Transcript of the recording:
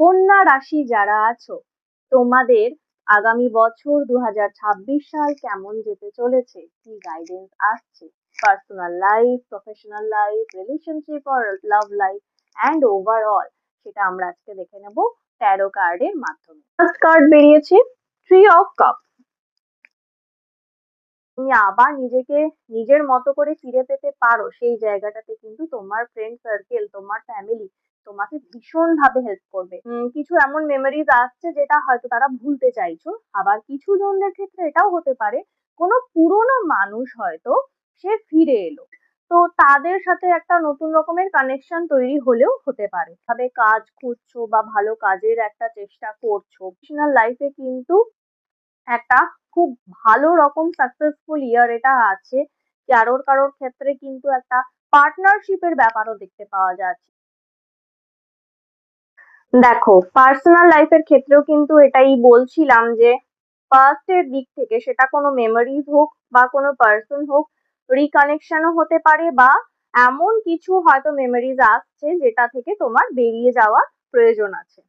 কন্যা রাশি যারা আছো, তোমাদের আগামী বছর দু হাজার ছাব্বিশ সাল কেমন যেতে চলেছে? কি গাইডেন্স আসছে? Personal life professional life relationship R love life and overall সেটা আমরা আজকে দেখে নেব ট্যারো কার্ডের মাধ্যমে। ফার্স্ট কার্ড বেরিয়েছে থ্রি অফ কাপ তুমি আবার নিজেকে নিজের মতো করে ফিরে পেতে পারো, সেই জায়গাটাতে কিন্তু তোমার ফ্রেন্ড সার্কেল তোমার ফ্যামিলি তোমাকে ভীষণ ভাবে হেল্প করবে কিছু এমন মেমোরিজ আসছে যেটা হয়তো তারা ভুলতে চাইছো। আবার কিছু জনদের ক্ষেত্রে এটাও হতে পারে, কোনো পুরনো মানুষ হয়তো সে ফিরে এলো। তো তাদের সাথে একটা নতুন রকমের কানেকশন তৈরি হলেও হতে পারে। তবে কাজ খুঁজছো বা ভালো কাজের একটা চেষ্টা করছ প্রফেশনাল লাইফে কিন্তু একটা খুব ভালো রকম সাকসেসফুল ইয়ার এটা আছে। কারোর কারোর ক্ষেত্রে কিন্তু একটা পার্টনারশিপের ব্যাপারও দেখতে পাওয়া যাচ্ছে। দেখো পার্সোনাল লাইফের ক্ষেত্রেও কিন্তু এটাই বলছিলাম যে ফার্স্ট এর দিক থেকে সেটা কোনো মেমোরিজ হোক বা কোনো পার্সন হোক রিকানেকশনও হতে পারে বা এমন কিছু হয়তো মেমোরিজ আসছে যেটা থেকে তোমার বেরিয়ে যাওয়ার প্রয়োজন আছে।